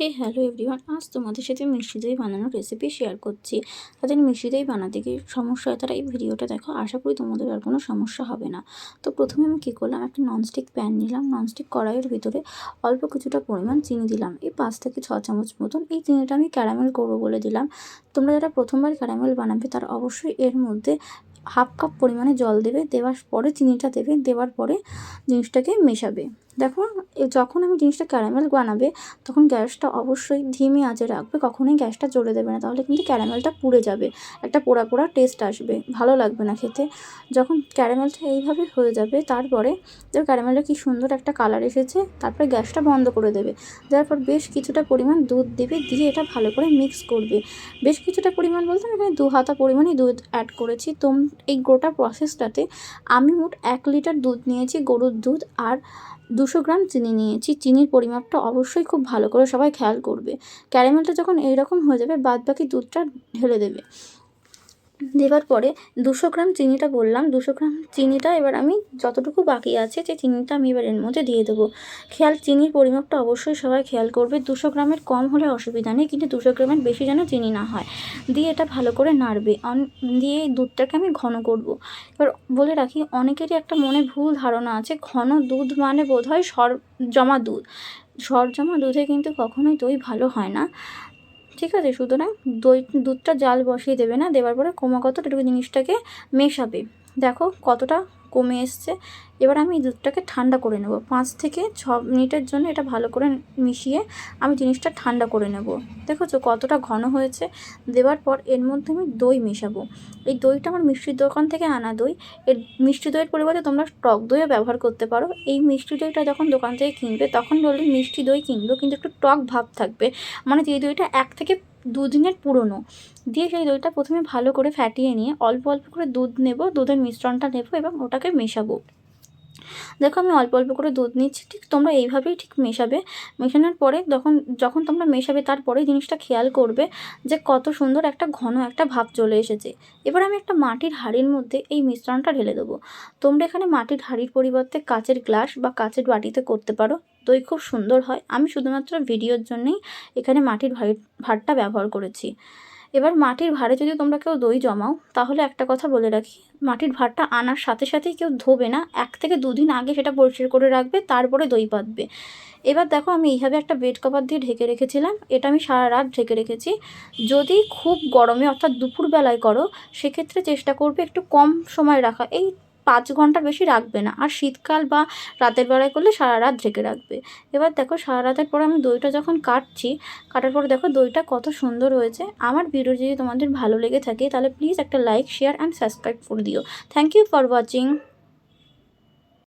হে hello everyone, আজ তোমাদের সাথে মিষ্টি দই বানানোর রেসিপি শেয়ার করছি। তাদের মিষ্টি দই বানাতে গিয়ে সমস্যা হয়, তারা এই ভিডিওটা দেখো, আশা করি তোমাদের আর কোনো সমস্যা হবে না। তো প্রথমে আমি কী করলাম, একটা ননস্টিক প্যান নিলাম ননস্টিক কড়াইয়ের ভিতরে অল্প কিছুটা পরিমাণ চিনি দিলাম। এই পাঁচ থেকে ছ চামচ মতন এই চিনিটা আমি ক্যারামেল করব বলে দিলাম। তোমরা যারা প্রথমবার ক্যারামেল বানাবে, তারা অবশ্যই এর মধ্যে হাফ কাপ পরিমাণে জল দেবে, দেওয়ার পরে চিনিটা দেবে, দেওয়ার পরে জিনিসটাকে মেশাবে। দেখো যখন আমি জিনিসটা ক্যারামেল বানাবে, তখন গ্যাসটা অবশ্যই ধিমি আঁচে রাখবে, কখনোই গ্যাসটা জ্বলে দেবে না। তাহলে কিন্তু ক্যারামেলটা পুড়ে যাবে, একটা পোড়া পোড়া টেস্ট আসবে, ভালো লাগবে না খেতে। যখন ক্যারামেলটা এইভাবে হয়ে যাবে, তারপরে দেখো ক্যারামেলটা কি সুন্দর একটা কালার এসেছে, তারপরে গ্যাসটা বন্ধ করে দেবে। তারপর বেশ কিছুটা পরিমাণ দুধ দেবে, দিয়ে এটা ভালো করে মিক্স করবে। বেশ কিছুটা পরিমাণ বলতে আমি এখানে দু হাতা পরিমাণই দুধ অ্যাড করেছি। তো এই গোটা প্রসেসটাতে আমি মোট এক লিটার দুধ নিয়েছি, গরুর দুধ আর দুশো গ্রাম চিনি নিয়েছি। চিনির পরিমাপটা অবশ্যই খুব ভালো করে সবাই খেয়াল করবে। ক্যারামেলটা যখন এইরকম হয়ে যাবে বাদ বাকি দুধটা ঢেলে দেবে। দেওয়ার পরে দুশো গ্রাম চিনিটা বললাম, দুশো গ্রাম চিনিটা এবার আমি যতটুকু বাকি আছে যে চিনিটা আমি এবার এর মধ্যে দিয়ে দেবো। খেয়াল, চিনির পরিমাপটা অবশ্যই সবাই খেয়াল করবে। দুশো গ্রামের কম হলে অসুবিধা নেই, কিন্তু দুশো গ্রামের বেশি যেন চিনি না হয়। দিয়ে এটা ভালো করে নাড়বে। অন, দিয়ে দুধটাকে আমি ঘন করব। এবার বলে রাখি, অনেকেরই একটা মনে ভুল ধারণা আছে, ঘন দুধ মানে বোধ হয় সর, জমা দুধ। সর, জমা দুধে কিন্তু কখনোই দই ভালো হয় না। ঠিক আছে? সুতরাং দই, দুধটা জাল বসিয়ে দেবে না? দেওয়ার পরে ক্রমাগত এটুকু জিনিসটাকে মেশাবে। দেখো কতটা কমে এসছে। এবার আমি দুধটাকে ঠান্ডা করে নেব। পাঁচ থেকে ছ মিনিটের জন্য এটা ভালো করে মিশিয়ে আমি জিনিসটা ঠান্ডা করে নেব। দেখেছ কতটা ঘন হয়েছে। দেওয়ার পর এর মধ্যে আমি দই মেশাবো। এই দইটা আমার মিষ্টির দোকান থেকে আনা দই। এর মিষ্টি দইয়ের পরিবর্তে তোমরা টক দইও ব্যবহার করতে পারো। এই মিষ্টি দইটা যখন দোকান থেকে কিনবে, তখন বললে মিষ্টি দই কিনবো, কিন্তু একটু টক ভাব থাকবে। মানে যে দইটা এক থেকে দুদিনের পুরনো। দিয়ে সেই দইটা প্রথমে ভালো করে ফ্যাটিয়ে নিয়ে অল্প অল্প করে দুধ নেব, দুধের মিশ্রণটা নেব এবং ওটাকে মেশাবো। দেখো আমি অল্প অল্প করে দুধ নিচ্ছি, ঠিক তোমরা এইভাবেই ঠিক মেশাবে। মেশানোর পরে যখন যখন তোমরা মেশাবে তারপরে জিনিসটা খেয়াল করবে যে কত সুন্দর একটা ঘন একটা ভাব চলে এসেছে। এবার আমি একটা মাটির হাঁড়ির মধ্যে এই মিশ্রণটা ঢেলে দেবো। তোমরা এখানে মাটির হাঁড়ির পরিবর্তে কাচের গ্লাস বা কাচের বাটিতে করতে পারো। দই খুব সুন্দর হয়। আমি শুধুমাত্র ভিডিওর জন্যেই এখানে মাটির ভাড়ি ভাঁড়টা ব্যবহার করেছি। এবার মাটির ভাঁড়ে যদি তোমরা কেউ দই জমাও, তাহলে একটা কথা বলে রাখি, মাটির ভাঁড়টা আনার সাথে সাথেই কেউ ধোবে না। এক থেকে দুদিন আগে সেটা পরিষ্কার করে রাখবে, তারপরে দই পাতবে। এবার দেখো আমি এইভাবে একটা বেড কভার দিয়ে ঢেকে রেখেছিলাম, এটা আমি সারা রাত ঢেকে রেখেছি। যদি খুব গরমে, অর্থাৎ দুপুরবেলায় করো, সেক্ষেত্রে চেষ্টা করবে একটু কম সময় রাখা। এই পাঁচ ঘণ্টা বেশি রাখবে না। আর শীতকাল বা রাতের বেলায় করলে সারা রাত ঢেকে রাখবে। এবার দেখো, সারা রাতের পরে আমি দইটা যখন কাটছি, কাটার পরে দেখো দইটা কত সুন্দর হয়েছে। আমার ভিডিও যদি তোমাদের ভালো লেগে থাকে, তাহলে প্লিজ একটা লাইক শেয়ার অ্যান্ড সাবস্ক্রাইব করে দিও। Thank you for watching